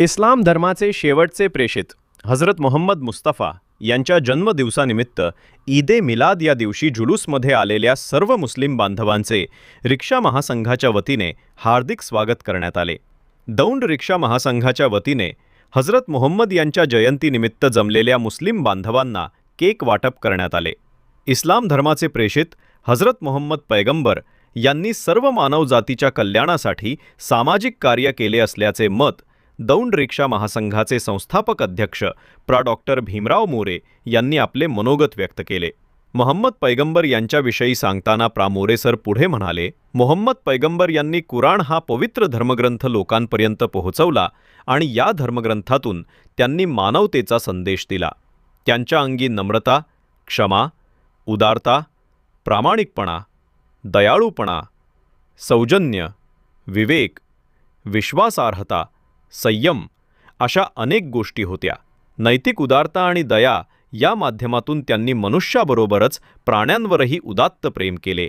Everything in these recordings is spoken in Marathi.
इस्लाम धर्माचे शेवटचे प्रेषित हजरत मोहम्मद मुस्तफा यांच्या जन्मदिवसानिमित्त ईद ए मिलाद या दिवशी जुलूसमध्ये आलेल्या सर्व मुस्लिम बांधवांचे रिक्षा महासंघाच्या वतीने हार्दिक स्वागत करण्यात आले. दौंड रिक्षा महासंघाच्या वतीने हजरत मोहम्मद यांच्या जयंतीनिमित्त जमलेल्या मुस्लिम बांधवांना केक वाटप करण्यात आले. इस्लाम धर्माचे प्रेषित हजरत मोहम्मद पैगंबर यांनी सर्व मानवजातीच्या कल्याणासाठी सामाजिक कार्य केले असल्याचे मत दौंड रिक्षा महासंघाचे संस्थापक अध्यक्ष प्रा. डॉक्टर भीमराव मोरे यांनी आपले मनोगत व्यक्त केले. मोहम्मद पैगंबर यांच्याविषयी सांगताना प्रा. मोरे सर पुढे म्हणाले मोहम्मद पैगंबर यांनी कुराण हा पवित्र धर्मग्रंथ लोकांपर्यंत पोहोचवला आणि या धर्मग्रंथातून त्यांनी मानवतेचा संदेश दिला. त्यांच्या अंगी नम्रता क्षमा उदारता प्रामाणिकपणा दयाळूपणा सौजन्य विवेक विश्वासार्हता संयम अशा अनेक गोष्टी होत्या. नैतिक उदारता आणि दया या माध्यमातून त्यांनी मनुष्याबरोबरच प्राण्यांवरही उदात्त प्रेम केले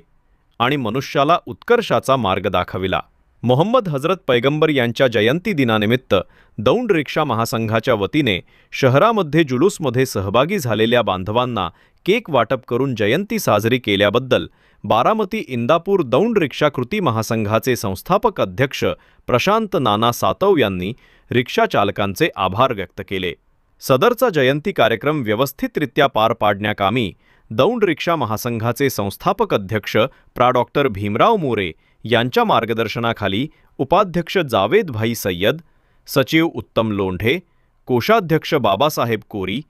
आणि मनुष्याला उत्कर्षाचा मार्ग दाखविला. मोहम्मद हजरत पैगंबर यांच्या जयंती दिनानिमित्त दौंड रिक्षा महासंघाच्या वतीने शहरामध्ये जुलूसमध्ये सहभागी झालेल्या बांधवांना केक वाटप करून जयंती साजरी केल्याबद्दल बारामती इंदापूर दौंड रिक्षाकृती महासंघाचे संस्थापक अध्यक्ष प्रशांत नाना सातव यांनी रिक्षा चालकांचे आभार व्यक्त केले. सदरचा जयंती कार्यक्रम व्यवस्थितरित्या पार पाडण्याकामी दौंड रिक्षा महासंघाचे संस्थापक अध्यक्ष प्रा. डॉक्टर भीमराव मोरे यांच्या मार्गदर्शनाखाली उपाध्यक्ष जावेद भाई सय्यद सचिव उत्तम लोंढे कोषाध्यक्ष बाबासाहेब कोरी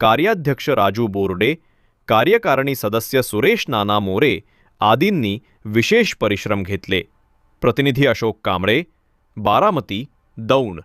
कार्याध्यक्ष राजू बोर्डे कार्यकारिणी सदस्य सुरेश नाना मोरे आदींनी विशेष परिश्रम घेतले. प्रतिनिधी अशोक कांबळे बारामती दौंड.